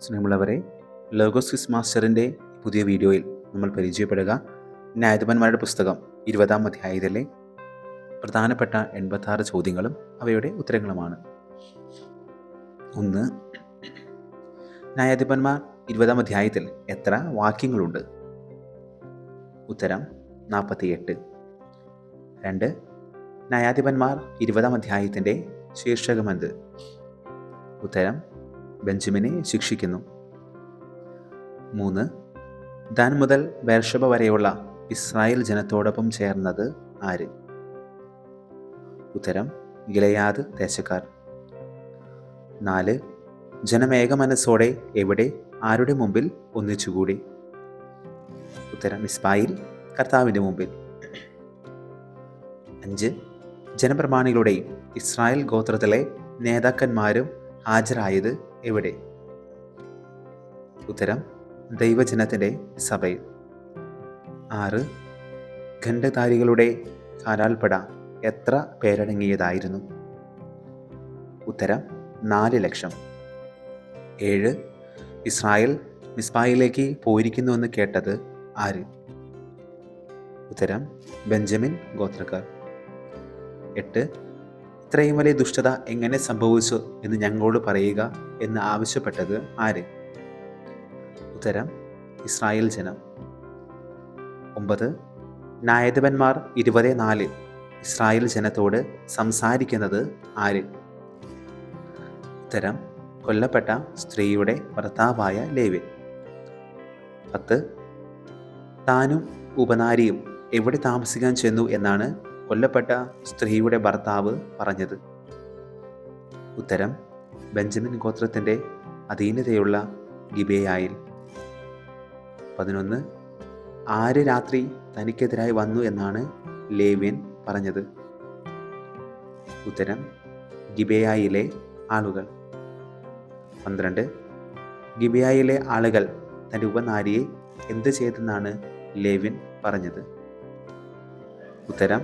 സ്നേഹമുള്ളവരെ ലോഗോസ്വിസ് മാസ്റ്ററിന്റെ പുതിയ വീഡിയോയിൽ നമ്മൾ പരിചയപ്പെടുക. ന്യായാധിപന്മാരുടെ പുസ്തകം ഇരുപതാം അധ്യായത്തിലെ പ്രധാനപ്പെട്ട എൺപത്താറ് ചോദ്യങ്ങളും അവയുടെ ഉത്തരങ്ങളുമാണ്. ഒന്ന് ന്യായാധിപന്മാർ ഇരുപതാം അധ്യായത്തിൽ എത്ര വാക്യങ്ങളുണ്ട്? ഉത്തരം നാൽപ്പത്തിയെട്ട് രണ്ട് ന്യായാധിപന്മാർ ഇരുപതാം അധ്യായത്തിന്റെ ശീർഷകമെന്ത്? ഉത്തരം ബെഞ്ചമിനെ ശിക്ഷിക്കുന്നു. മൂന്ന്. ദാൻ മുതൽ വേർഷബ വരെയുള്ള ഇസ്രായേൽ ജനത്തോടൊപ്പം ചേർന്നത് ആര്? ഉത്തരം ഗിലയാദ് ദേശക്കാർ. നാല്. ജനമേക മനസ്സോടെ എവിടെ ആരുടെ മുമ്പിൽ ഒന്നിച്ചുകൂടി? ഉത്തരം ഇസ്മായിൽ കർത്താവിന്റെ മുമ്പിൽ. അഞ്ച്. ജനപ്രമാണികളുടെയും ഇസ്രായേൽ ഗോത്രത്തിലെ നേതാക്കന്മാരും ഹാജരായത് എവിടെ ഉത്തരം ദൈവജനത്തിന്റെ സഭയിൽ. ആറ് ഖണ്ഡധാരികളുടെ കാലാൽപ്പട എത്ര പേരടങ്ങിയതായിരുന്നു? ഉത്തരം നാല് ലക്ഷം. ഏഴ് ഇസ്രായേൽ മിസ്ബായിലേക്ക് പോയിരിക്കുന്നുവെന്ന് കേട്ടത് ആര്? ഉത്തരം ബെഞ്ചമിൻ ഗോത്രക്കാർ. എട്ട് ഇത്രയും വലിയ ദുഷ്ടത എങ്ങനെ സംഭവിച്ചു എന്ന് ഞങ്ങളോട് പറയുക എന്ന് ആവശ്യപ്പെട്ടത് ആര്? ഉത്തരം ഇസ്രായേൽ ജനം. ഒമ്പത് നായധവന്മാർ ഇരുപത് നാല് ഇസ്രായേൽ ജനത്തോട് സംസാരിക്കുന്നത് ആര്? ഉത്തരം കൊല്ലപ്പെട്ട സ്ത്രീയുടെ ഭർത്താവായ ലേവിൻ പത്ത് താനും ഉപനാരിയും എവിടെ താമസിക്കാൻ ചെന്നു എന്നാണ് കൊല്ലപ്പെട്ട സ്ത്രീയുടെ ഭർത്താവ് പറഞ്ഞത്. ഉത്തരം ബെഞ്ചമിൻ ഗോത്രത്തിന്റെ അധീനതയുള്ള ഗിബേയായിൽ. പതിനൊന്ന് ആര് രാത്രി തനിക്കെതിരായി വന്നു എന്നാണ് ലേവ്യൻ പറഞ്ഞത്. ഉത്തരം ഗിബേയായിലെ ആളുകൾ. പന്ത്രണ്ട് ഗിബിയായിലെ ആളുകൾ തന്റെ ഉപനാരിയെ എന്ത് ചെയ്തെന്നാണ് ലേവിൻ പറഞ്ഞത്. ഉത്തരം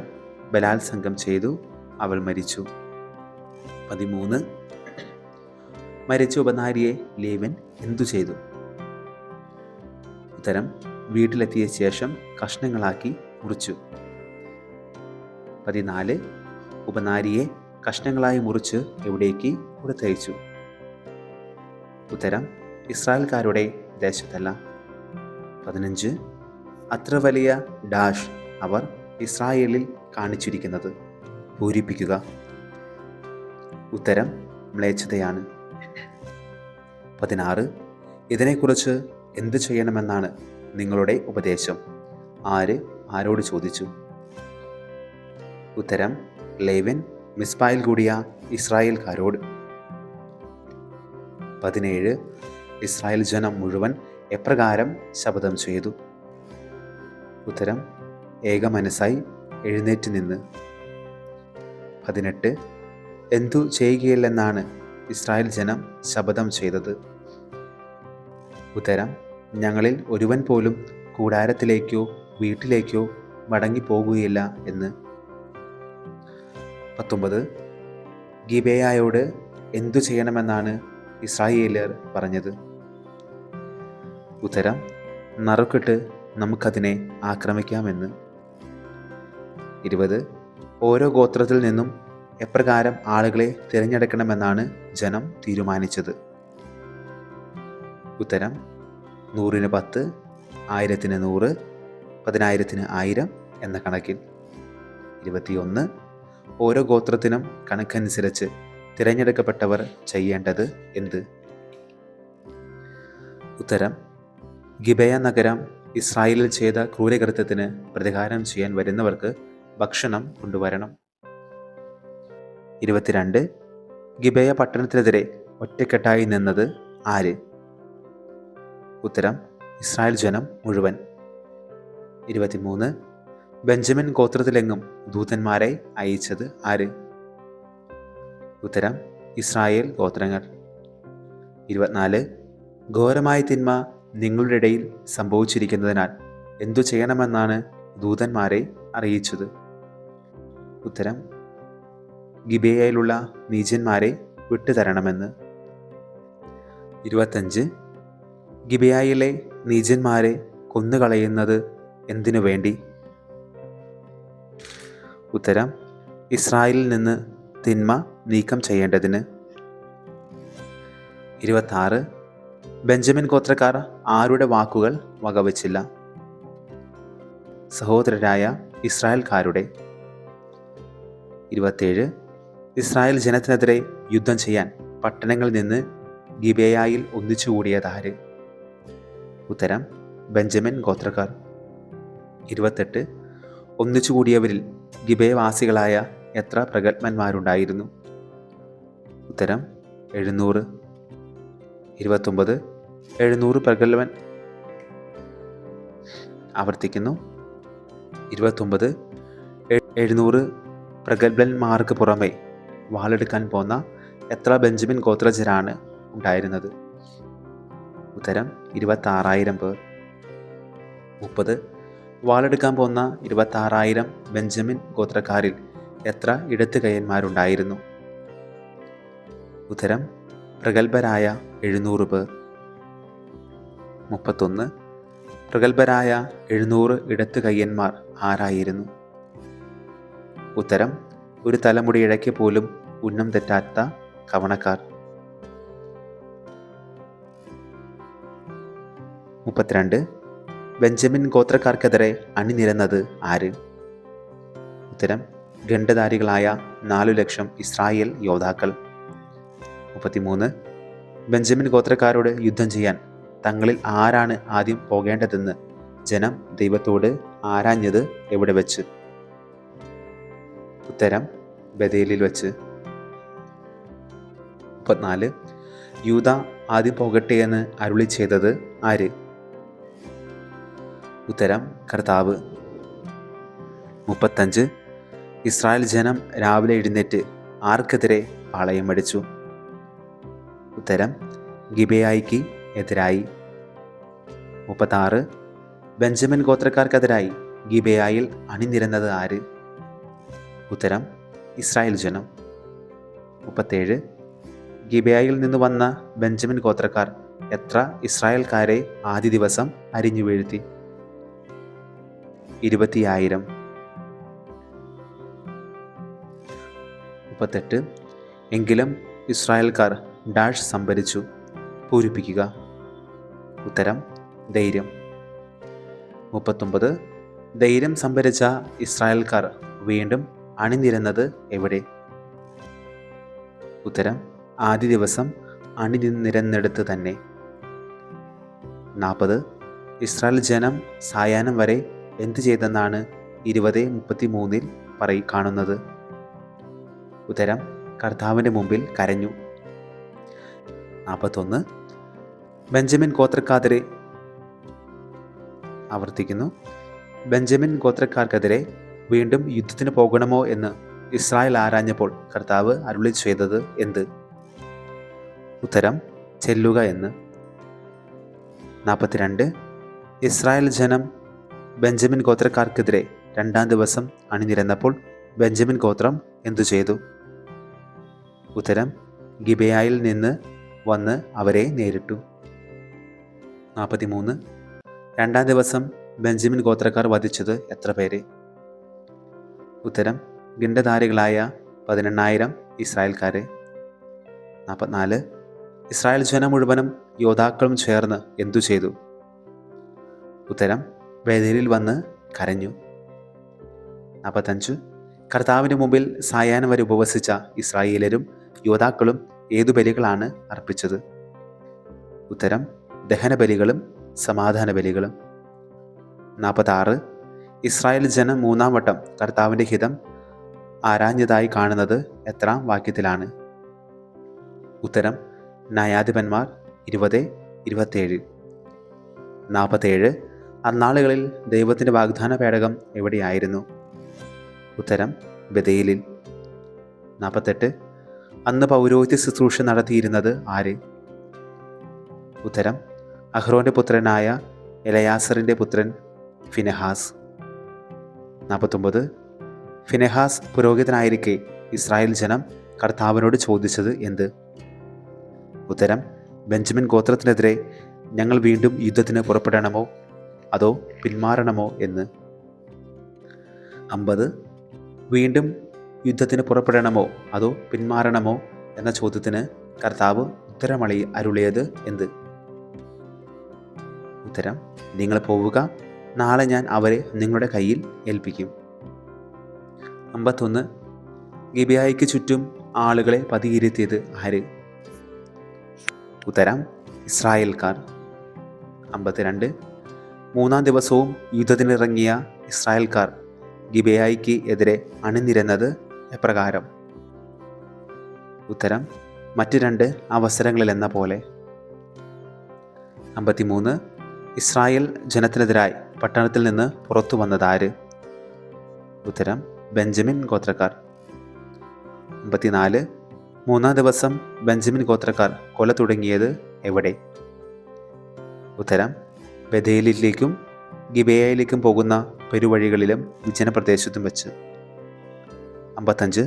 ബലാത്സംഗം ചെയ്തു അവൾ മരിച്ചു. പതിമൂന്ന് മരിച്ച ഉപനാരിയെ ലേവൻ എന്തു ചെയ്തു? ഉത്തരം വീട്ടിലെത്തിയ ശേഷം കഷ്ണങ്ങളാക്കി മുറിച്ചു. പതിനാല് ഉപനാരിയെ കഷ്ണങ്ങളായി മുറിച്ച് എവിടേക്ക് കൊടുത്തയച്ചു? ഉത്തരം ഇസ്രായേൽക്കാരുടെ ദേശത്തല്ല. പതിനഞ്ച് അത്ര വലിയ ഡാഷ് അവർ ഇസ്രായേലിൽ കാണിച്ചിരിക്കുന്നത് പൂരിപ്പിക്കുക. ഉത്തരം മ്ലേച്ഛതയാണ്. പതിനാറ്. ഇതിനെക്കുറിച്ച് എന്ത് ചെയ്യണമെന്നാണ് നിങ്ങളുടെ ഉപദേശം? ആര് ആരോട് ചോദിച്ചു? ഉത്തരം ലേവൻ മിസ്ബായിൽ കൂടിയ ഇസ്രായേൽക്കാരോട്. പതിനേഴ്. ഇസ്രായേൽ ജനം മുഴുവൻ എപ്രകാരം ശപഥം ചെയ്തു? ഉത്തരം ഏക മനസ്സായി എഴുന്നേറ്റ് നിന്ന്. പതിനെട്ട്. എന്തു ചെയ്യുകയില്ലെന്നാണ് ഇസ്രായേൽ ജനം ശപഥം ചെയ്തത്? ഉത്തരം ഞങ്ങളിൽ ഒരുവൻ പോലും കൂടാരത്തിലേക്കോ വീട്ടിലേക്കോ മടങ്ങിപ്പോകുകയില്ല എന്ന്. പത്തൊമ്പത് ഗിബേയായോട് എന്തു ചെയ്യണമെന്നാണ് ഇസ്രായേലിയർ പറഞ്ഞത്? ഉത്തരം നറുക്കിട്ട് നമുക്കതിനെ ആക്രമിക്കാമെന്ന്. ഇരുപത് ഓരോ ഗോത്രത്തിൽ നിന്നും എപ്രകാരം ആളുകളെ തിരഞ്ഞെടുക്കണമെന്നാണ് ജനം തീരുമാനിച്ചത്? ഉത്തരം നൂറിന് പത്ത് ആയിരത്തിന് നൂറ് പതിനായിരത്തിന് ആയിരം എന്ന കണക്കിൽ. ഇരുപത്തിയൊന്ന് ഓരോ ഗോത്രത്തിനും കണക്കനുസരിച്ച് തിരഞ്ഞെടുക്കപ്പെട്ടവർ ചെയ്യേണ്ടത് എന്ത്? ഉത്തരം ഗിബയ നഗരം ഇസ്രായേലിൽ ചെയ്ത ക്രൂരകൃത്യത്തിന് പ്രതികാരം ചെയ്യാൻ വരുന്നവർക്ക് ഭക്ഷണം കൊണ്ടുവരണം. ഇരുപത്തിരണ്ട് ഗിബയ പട്ടണത്തിനെതിരെ ഒറ്റക്കെട്ടായി നിന്നത് ആര്? ഉത്തരം ഇസ്രായേൽ ജനം മുഴുവൻ. ഇരുപത്തിമൂന്ന്. ബെഞ്ചമിൻ ഗോത്രത്തിലെങ്ങും ദൂതന്മാരെ അയച്ചത് ആര്? ഉത്തരം ഇസ്രായേൽ ഗോത്രങ്ങൾ. ഇരുപത്തിനാല്. ഘോരമായ തിന്മ നിങ്ങളുടെ ഇടയിൽ സംഭവിച്ചിരിക്കുന്നതിനാൽ എന്തു ചെയ്യണമെന്നാണ് ദൂതന്മാരെ അറിയിച്ചത്? ഉത്തരം ഗിബേയയിലുള്ള നീചന്മാരെ വിട്ടുതരണമെന്ന്. ഇരുപത്തഞ്ച് ഗിബയായിലെ നീചന്മാരെ കൊന്നുകളയുന്നത് എന്തിനു വേണ്ടി? ഉത്തരം ഇസ്രായേലിൽ നിന്ന് തിന്മ നീക്കം ചെയ്യേണ്ടതിന്. ഇരുപത്താറ് ബെഞ്ചമിൻ ഗോത്രക്കാർ ആരുടെ വാക്കുകൾ വകവച്ചില്ല? സഹോദരരായ ഇസ്രായേൽക്കാരുടെ. ഇരുപത്തേഴ് ഇസ്രായേൽ ജനത്തിനെതിരെ യുദ്ധം ചെയ്യാൻ പട്ടണങ്ങളിൽ നിന്ന് ഗിബയായിൽ ഒന്നിച്ചുകൂടിയതാര് ഉത്തരം ബെഞ്ചമിൻ ഗോത്രക്കാർ. ഇരുപത്തെട്ട്. ഒന്നിച്ചുകൂടിയവരിൽ ഗിബയവാസികളായ എത്ര പ്രഗത്ഭന്മാരുണ്ടായിരുന്നു? ഉത്തരം എഴുന്നൂറ്. ഇരുപത്തൊമ്പത്. എഴുന്നൂറ് പ്രഗത്ഭൻ ആവർത്തിക്കുന്നു. ഇരുപത്തൊമ്പത്. എഴുന്നൂറ് പ്രഗത്ഭന്മാർക്ക് പുറമെ വാളെടുക്കാൻ പോന്ന എത്ര ബെഞ്ചമിൻ ഗോത്രജരാണ് ഉണ്ടായിരുന്നത്? ഉത്തരം ഇരുപത്താറായിരം പേർ. മുപ്പത്. വാളെടുക്കാൻ പോന്ന ഇരുപത്താറായിരം ബെഞ്ചമിൻ ഗോത്രക്കാരിൽ എത്ര ഇടത്ത് കയ്യന്മാരുണ്ടായിരുന്നു ഉത്തരം പ്രഗത്ഭരായ എഴുന്നൂറ് പേർ. മുപ്പത്തൊന്ന്. പ്രഗത്ഭരായ എഴുന്നൂറ് ഇടത്ത് കയ്യന്മാർ ആരായിരുന്നു? ഉത്തരം ഒരു തലമുടി ഇഴയ്ക്ക് പോലും ഉന്നം തെറ്റാത്ത കവണക്കാർ. മുപ്പത്തിരണ്ട്. ബെഞ്ചമിൻ ഗോത്രക്കാർക്കെതിരെ അണിനിരന്നത് ആര്? ഉത്തരം ഖണ്ഡധാരികളായ നാലു ലക്ഷം ഇസ്രായേൽ യോദ്ധാക്കൾ. മുപ്പത്തിമൂന്ന്. ബെഞ്ചമിൻ ഗോത്രക്കാരോട് യുദ്ധം ചെയ്യാൻ തങ്ങളിൽ ആരാണ് ആദ്യം പോകേണ്ടതെന്ന് ജനം ദൈവത്തോട് ആരാഞ്ഞത് എവിടെ വെച്ച്? ഉത്തരം ബദേലിൽ വെച്ച്. മുപ്പത്തിനാല്. യൂത ആദ്യം പോകട്ടെ എന്ന് അരുളി ചെയ്തത് ആര്? ഉത്തരം കർത്താവ്. മുപ്പത്തഞ്ച് ഇസ്രായേൽ ജനം രാവിലെ എഴുന്നേറ്റ് ആർക്കെതിരെ പാളയം അടിച്ചു? ഉത്തരം ഗിബയായിക്ക് എതിരായി. മുപ്പത്താറ് ബെഞ്ചമിൻ ഗോത്രക്കാർക്കെതിരായി ഗിബയായിൽ അണിനിരന്നത് ആര്? ഉത്തരം ഇസ്രായേൽ ജനം. മുപ്പത്തേഴ് ഗിബയായിൽ നിന്ന് വന്ന ബെഞ്ചമിൻ ഗോത്രക്കാർ എത്ര ഇസ്രായേൽക്കാരെ ആദ്യ ദിവസം അരിഞ്ഞു വീഴ്ത്തി? ഇരുപത്തിയായിരം. മുപ്പത്തെട്ട്. എങ്കിലും ഇസ്രായേൽക്കാർ ഡാഷ് സംഭരിച്ചു. പൂരിപ്പിക്കുക. ഉത്തരം ധൈര്യം. മുപ്പത്തൊമ്പത്. ധൈര്യം സംഭരിച്ച ഇസ്രായേൽക്കാർ വീണ്ടും അണിനിരുന്നത് എവിടെ? ഉത്തരം ആദ്യ ദിവസം അണിനിരന്നിടത്ത് തന്നെ. നാൽപ്പത് ഇസ്രായേൽ ജനം സായാഹ്നം വരെ എന്ത് ചെയ്തെന്നാണ് ഇരുപത് മുപ്പത്തി മൂന്നിൽ പറയി കാണുന്നത്. ഉത്തരം കർത്താവിന്റെ മുമ്പിൽ കരഞ്ഞു. നാൽപ്പത്തൊന്ന്. ബെഞ്ചമിൻ ഗോത്രക്കാതിരെ ആവർത്തിക്കുന്നു. ബെഞ്ചമിൻ ഗോത്രക്കാർക്കെതിരെ വീണ്ടും യുദ്ധത്തിന് പോകണമോ എന്ന് ഇസ്രായേൽ ആരാഞ്ഞപ്പോൾ കർത്താവ് അരുളി ചെയ്തത് എന്ത്? ഉത്തരം ചെല്ലുക എന്ന്. നാൽപ്പത്തിരണ്ട്. ഇസ്രായേൽ ജനം ബെഞ്ചമിൻ ഗോത്രക്കാർക്കെതിരെ രണ്ടാം ദിവസം അണിനിരന്നപ്പോൾ ബെഞ്ചമിൻ ഗോത്രം എന്തു ചെയ്തു? ഉത്തരം ഗിബയായിൽ നിന്ന് വന്ന് അവരെ നേരിട്ടു. നാൽപ്പത്തിമൂന്ന്. രണ്ടാം ദിവസം ബെഞ്ചമിൻ ഗോത്രക്കാർ വധിച്ചത് എത്ര പേര്? ഉത്തരം ഗിണ്ടധാരികളായ പതിനെണ്ണായിരം ഇസ്രായേൽക്കാരെ. നാൽപ്പത്തിനാല്. ഇസ്രായേൽ ജനം മുഴുവനും യോദ്ധാക്കളും ചേർന്ന് എന്തു ചെയ്തു? ഉത്തരം ബേദേലിൽ വന്ന് കരഞ്ഞു. നാൽപ്പത്തഞ്ച് കർത്താവിന്റെ മുമ്പിൽ സായാഹ്നം വരെ ഉപവസിച്ച ഇസ്രായേലരും യോദ്ധാക്കളും ഏതു ബലികളാണ് അർപ്പിച്ചത്? ഉത്തരം ദഹനബലികളും സമാധാന ബലികളും നാൽപ്പത്താറ് ഇസ്രായേൽ ജനം മൂന്നാം വട്ടം കർത്താവിന്റെ ഹിതം ആരാഞ്ഞതായി കാണുന്നത് എത്രാം വാക്യത്തിലാണ്? ഉത്തരം ന്യായാധിപന്മാർ ഇരുപത് ഇരുപത്തേഴ് നാൽപ്പത്തേഴ് അന്നാളുകളിൽ ദൈവത്തിന്റെ വാഗ്ദാന പേടകം എവിടെയായിരുന്നു? ഉത്തരം ബദയിലിൽ നാൽപ്പത്തെട്ട്. അന്ന് പൗരോഹിത്യ ശുശ്രൂഷ നടത്തിയിരുന്നത് ആര്? ഉത്തരം അഹ്റോന്റെ പുത്രനായ എലയാസറിന്റെ പുത്രൻ ഫിനെഹാസ്. നാൽപ്പത്തൊമ്പത്. ഫിനെഹാസ് പുരോഹിതനായിരിക്കെ ഇസ്രായേൽ ജനം കർത്താവിനോട് ചോദിച്ചത് എന്ത്? ഉത്തരം ബെഞ്ചമിൻ ഗോത്രത്തിനെതിരെ ഞങ്ങൾ വീണ്ടും യുദ്ധത്തിന് പുറപ്പെടണമോ? അതോ പിന്മാറണമോ എന്ന്? അമ്പത്. വീണ്ടും യുദ്ധത്തിന് പുറപ്പെടണമോ അതോ പിന്മാറണമോ എന്ന ചോദ്യത്തിന് കർത്താവ് ഉത്തരമളി അരുളിയത് എന്ത്? ഉത്തരം നിങ്ങൾ പോവുക നാളെ ഞാൻ അവരെ നിങ്ങളുടെ കയ്യിൽ ഏൽപ്പിക്കും. അമ്പത്തൊന്ന്. ഗിബിയായിക്ക് ചുറ്റും ആളുകളെ പതിയിരുത്തിയത് ആര്? ഉത്തരം ഇസ്രായേൽക്കാർ. അമ്പത്തിരണ്ട്. മൂന്നാം ദിവസവും യുദ്ധത്തിനിറങ്ങിയ ഇസ്രായേൽക്കാർ ഗിബയായിക്ക് എതിരെ അണിനിരന്നത് എപ്രകാരം? ഉത്തരം മറ്റു രണ്ട് അവസരങ്ങളിലെന്ന പോലെ. അമ്പത്തിമൂന്ന് ഇസ്രായേൽ ജനത്തിനെതിരായി പട്ടണത്തിൽ നിന്ന് പുറത്തു വന്നതാര് ഉത്തരം ബെഞ്ചമിൻ ഗോത്രക്കാർ. അമ്പത്തിനാല് മൂന്നാം ദിവസം ബെഞ്ചമിൻ ഗോത്രക്കാർ കൊല തുടങ്ങിയത് എവിടെ? ഉത്തരം ബഥേലിലേക്കും ഗിബേയയിലേക്കും പോകുന്ന പെരുവഴികളിലും വിജനപ്രദേശത്തും വെച്ച്. അമ്പത്തഞ്ച്.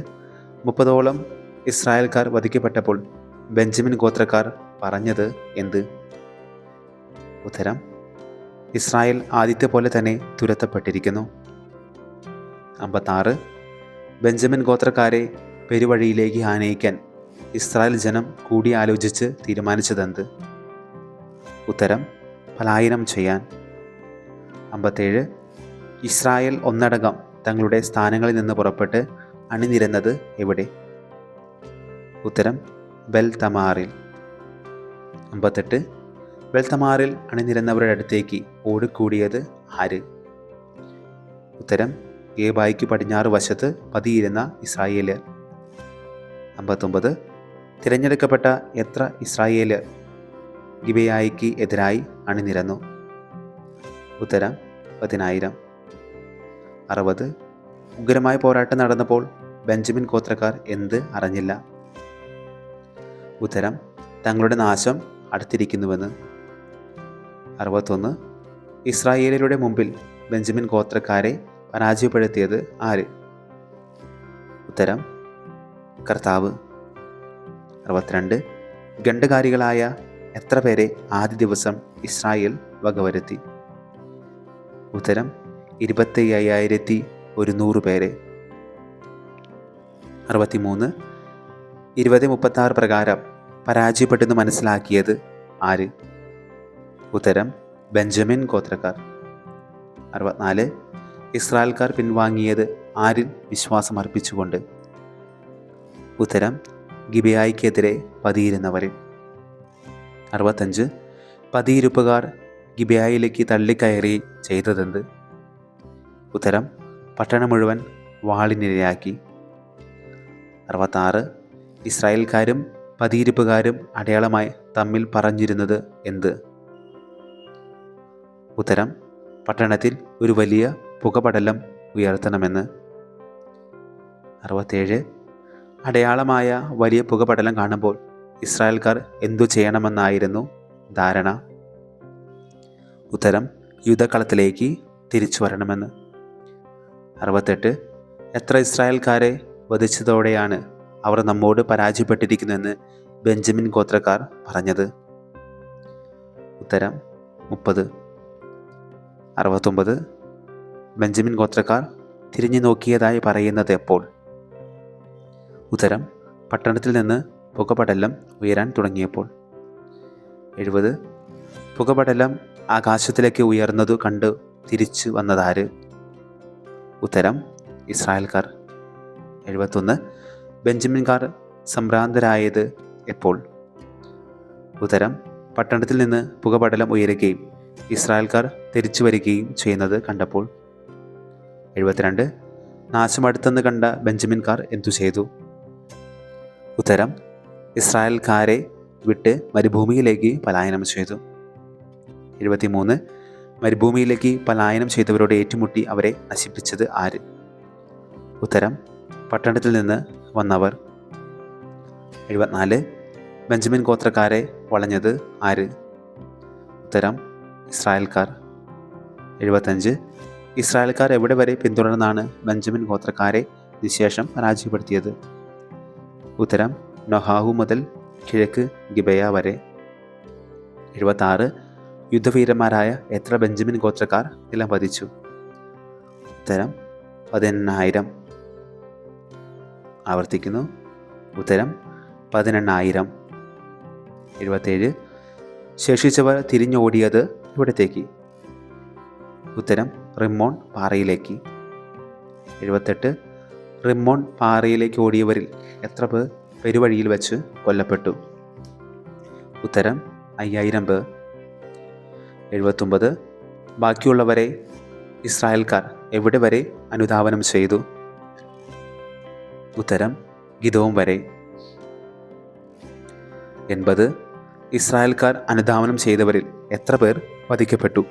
മുപ്പതോളം ഇസ്രായേൽക്കാർ വധിക്കപ്പെട്ടപ്പോൾ ബെഞ്ചമിൻ ഗോത്രക്കാർ പറഞ്ഞത് എന്ത്? ഉത്തരം ഇസ്രായേൽ ആദ്യത്തെ പോലെ തന്നെ തുരത്തപ്പെട്ടിരിക്കുന്നു. അമ്പത്താറ്. ബെഞ്ചമിൻ ഗോത്രക്കാരെ പെരുവഴിയിലേക്ക് ആനയിക്കാൻ ഇസ്രായേൽ ജനം കൂടിയാലോചിച്ച് തീരുമാനിച്ചതെന്ത്? ഉത്തരം പലായനം ചെയ്യാൻ. അമ്പത്തേഴ് ഇസ്രായേൽ ഒന്നടങ്കം തങ്ങളുടെ സ്ഥാനങ്ങളിൽ നിന്ന് പുറപ്പെട്ട് അണിനിരന്നത് എവിടെ? ഉത്തരം ബെൽതമാറിൽ അമ്പത്തെട്ട് ബെൽതമാറിൽ അണിനിരന്നവരുടെ അടുത്തേക്ക് ഓടിക്കൂടിയത് ആര്? ഉത്തരം ഏബായിക്ക് പടിഞ്ഞാറ് വശത്ത് പതിയിരുന്ന ഇസ്രായേലിയർ. അമ്പത്തൊമ്പത് തിരഞ്ഞെടുക്കപ്പെട്ട എത്ര ഇസ്രായേലർ ഗിബയായിക്ക് എതിരായി അണിനിരന്നു. ഉത്തരം പതിനായിരം. അറുപത്. ഉഗ്രമായ പോരാട്ടം നടന്നപ്പോൾ ബെഞ്ചമിൻ ഗോത്രക്കാർ എന്ത് അറിഞ്ഞില്ല. ഉത്തരം തങ്ങളുടെ നാശം അടുത്തിരിക്കുന്നുവെന്ന്. അറുപത്തൊന്ന്. ഇസ്രായേലിയുടെ മുമ്പിൽ ബെഞ്ചമിൻ ഗോത്രക്കാരെ പരാജയപ്പെടുത്തിയത് ആര്? ഉത്തരം കർത്താവ്. അറുപത്തിരണ്ട്. ഗണ്ഡകാരികളായ എത്ര പേരെ ആദ്യ ദിവസം ഇസ്രായേൽ വകവരുത്തി ഉത്തരം ഇരുപത്തി അയ്യായിരത്തി ഒരുന്നൂറ് പേരെ. അറുപത്തിമൂന്ന് ഇരുപത് മുപ്പത്തി ആറ് പ്രകാരം പരാജയപ്പെട്ടെന്ന് മനസ്സിലാക്കിയത് ആര്? ഉത്തരം ബെഞ്ചമിൻ ഗോത്രക്കാർ. അറുപത്തിനാല് ഇസ്രായേൽക്കാർ പിൻവാങ്ങിയത് ആരിൽ വിശ്വാസം അർപ്പിച്ചുകൊണ്ട് ഉത്തരം ഗിബിയായിക്കെതിരെ പതിയിരുന്നവരിൽ. അറുപത്തഞ്ച്. പതിയിരുപ്പുകാർ ഗിബയായിലേക്ക് തള്ളിക്കയറി ചെയ്തതെന്ത്? ഉത്തരം പട്ടണം മുഴുവൻ വാളിനിരയാക്കി. അറുപത്താറ്. ഇസ്രായേൽക്കാരും പതിയിരുപ്പുകാരും അടയാളമായി തമ്മിൽ പറഞ്ഞിരുന്നത് എന്ത്? ഉത്തരം പട്ടണത്തിൽ ഒരു വലിയ പുകപടലം ഉയർത്തണമെന്ന്. അറുപത്തേഴ്. അടയാളമായ വലിയ പുകപടലം കാണുമ്പോൾ ഇസ്രായേൽക്കാർ എന്തു ചെയ്യണമെന്നായിരുന്നു ധാരണ. ഉത്തരം യുദ്ധക്കളത്തിലേക്ക് തിരിച്ചു വരണമെന്ന്. അറുപത്തെട്ട് എത്ര ഇസ്രായേൽക്കാരെ വധിച്ചതോടെയാണ് അവർ നമ്മോട് പരാജയപ്പെട്ടിരിക്കുന്നുവെന്ന് ബെഞ്ചമിൻ ഗോത്രക്കാർ പറഞ്ഞത്. ഉത്തരം മുപ്പത്. അറുപത്തൊമ്പത് ബെഞ്ചമിൻ ഗോത്രക്കാർ തിരിഞ്ഞു നോക്കിയതായി പറയുന്നത് എപ്പോൾ? ഉത്തരം പട്ടണത്തിൽ നിന്ന് പുകപടലം ഉയരാൻ തുടങ്ങിയപ്പോൾ. എഴുപത്. പുകപടലം ആകാശത്തിലേക്ക് ഉയർന്നതു കണ്ട് തിരിച്ചു വന്നതാര്? ഉത്തരം ഇസ്രായേൽക്കാർ. എഴുപത്തൊന്ന്. ബെഞ്ചമിൻകാർ സംഭ്രാന്തരായത് എപ്പോൾ? ഉത്തരം പട്ടണത്തിൽ നിന്ന് പുകപടലം ഉയരുകയും ഇസ്രായേൽക്കാർ തിരിച്ചു വരികയും ചെയ്യുന്നത് കണ്ടപ്പോൾ. എഴുപത്തിരണ്ട്. നാശമടുത്തെന്ന് കണ്ട ബെഞ്ചമിൻകാർ എന്തു ചെയ്തു? ഉത്തരം ഇസ്രായേൽക്കാരെ വിട്ട് മരുഭൂമിയിലേക്ക് പലായനം ചെയ്തു. എഴുപത്തിമൂന്ന്. മരുഭൂമിയിലേക്ക് പലായനം ചെയ്തവരോട് ഏറ്റുമുട്ടി അവരെ നശിപ്പിച്ചത് ആര്? ഉത്തരം പട്ടണത്തിൽ നിന്ന് വന്നവർ. എഴുപത്തിനാല്. ബെഞ്ചമിൻ ഗോത്രക്കാരെ വളഞ്ഞത് ആര്? ഉത്തരം ഇസ്രായേൽക്കാർ. എഴുപത്തഞ്ച് ഇസ്രായേൽക്കാർ എവിടെ വരെ പിന്തുടർന്നാണ് ബെഞ്ചമിൻ ഗോത്രക്കാരെ നിശേഷം പരാജയപ്പെടുത്തിയത്? ഉത്തരം നൊഹാഹു മുതൽ കിഴക്ക് ഗിബയ വരെ. എഴുപത്താറ് യുദ്ധവീരന്മാരായ എത്ര ബെഞ്ചമിൻ ഗോത്രക്കാർ നിലം പതിച്ചു ഉത്തരം പതിനെണ്ണായിരം. ആവർത്തിക്കുന്നു. ഉത്തരം പതിനെണ്ണായിരം. എഴുപത്തേഴ് ശേഷിച്ചവർ തിരിഞ്ഞോടിയത് ഇവിടത്തേക്ക്. ഉത്തരം റിമോൺ പാറയിലേക്ക്. എഴുപത്തെട്ട് റിമോൺ പാറയിലേക്ക് ഓടിയവരിൽ എത്ര പേർ പെരുവഴിയിൽ വെച്ച് കൊല്ലപ്പെട്ടു. ഉത്തരം അയ്യായിരം പേർ. എഴുപത്തൊമ്പത് ബാക്കിയുള്ളവരെ ഇസ്രായേൽക്കാർ എവിടെ വരെ അനുധാവനം ചെയ്തു? ഉത്തരം ഗിതവും വരെ. എൺപത് ഇസ്രായേൽക്കാർ അനുധാവനം ചെയ്തവരിൽ എത്ര പേർ വധിക്കപ്പെട്ടു?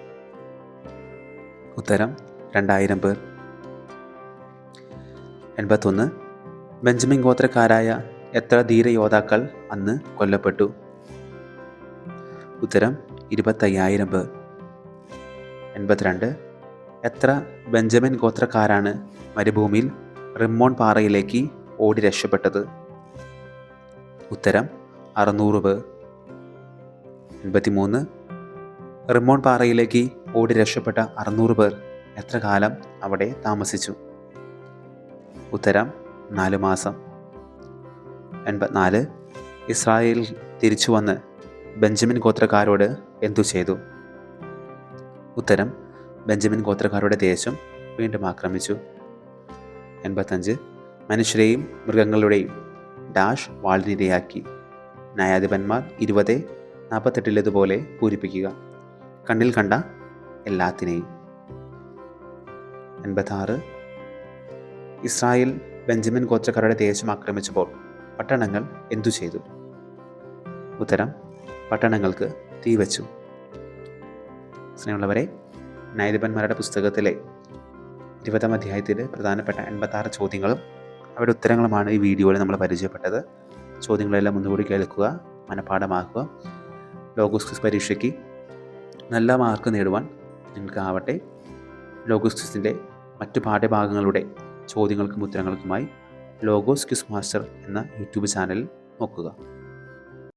ഉത്തരം രണ്ടായിരം പേർ. എൺപത്തൊന്ന് ബെഞ്ചമിൻ ഗോത്രക്കാരായ എത്ര ധീര യോദ്ധാക്കൾ അന്ന് കൊല്ലപ്പെട്ടു? ഉത്തരം ഇരുപത്തയ്യായിരം പേർ. എൺപത്തിരണ്ട്. എത്ര ബെഞ്ചമിൻ ഗോത്രക്കാരാണ് മരുഭൂമിയിൽ റിമ്മോൺ പാറയിലേക്ക് ഓടി രക്ഷപ്പെട്ടത്? ഉത്തരം അറുന്നൂറ് പേർ. എൺപത്തിമൂന്ന്. റിമോൺ പാറയിലേക്ക് ഓടി രക്ഷപ്പെട്ട അറുന്നൂറ് പേർ എത്ര കാലം അവിടെ താമസിച്ചു? ഉത്തരം നാല് മാസം. എൺപത്തിനാല്. ഇസ്രായേൽ തിരിച്ചു വന്ന് ബെഞ്ചമിൻ ഗോത്രക്കാരോട് എന്തു ചെയ്തു? ഉത്തരം ബെഞ്ചമിൻ ഗോത്രക്കാരുടെ ദേശം വീണ്ടും ആക്രമിച്ചു. എൺപത്തഞ്ച് മനുഷ്യരെയും മൃഗങ്ങളുടെയും ഡാഷ് വാളിനിരയാക്കി ന്യായാധിപന്മാർ ഇരുപത് നാൽപ്പത്തെട്ടിലേതുപോലെ പൂരിപ്പിക്കുക. കണ്ണിൽ കണ്ട എല്ലാത്തിനെയും. എൺപത്താറ് ഇസ്രായേൽ ബെഞ്ചമിൻ ഗോത്രക്കാരുടെ ദേശം ആക്രമിച്ചപ്പോൾ പട്ടണങ്ങൾ എന്തു ചെയ്തു? ഉത്തരം പട്ടണങ്ങൾക്ക് തീവച്ചു സ്നേഹമുള്ളവരെ ന്യായാധിപന്മാരുടെ പുസ്തകത്തിലെ ഇരുപതാം അധ്യായത്തിലെ പ്രധാനപ്പെട്ട എൺപത്താറ് ചോദ്യങ്ങളും അവരുടെ ഉത്തരങ്ങളുമാണ് ഈ വീഡിയോയിൽ നമ്മൾ പരിചയപ്പെട്ടത്. ചോദ്യങ്ങളെല്ലാം ഒന്നുകൂടി കേൾക്കുക മനഃപ്പാഠമാക്കുക. ലോഗോസ്കിസ് പരീക്ഷയ്ക്ക് നല്ല മാർക്ക് നേടുവാൻ നിങ്ങൾക്ക് ആവട്ടെ ലോഗോസ് മറ്റു പാഠ്യഭാഗങ്ങളുടെ ചോദ്യങ്ങൾക്കും ഉത്തരങ്ങൾക്കുമായി ലോഗോസ് ക്വിസ് മാസ്റ്റർ എന്ന യൂട്യൂബ് ചാനൽ നോക്കുക.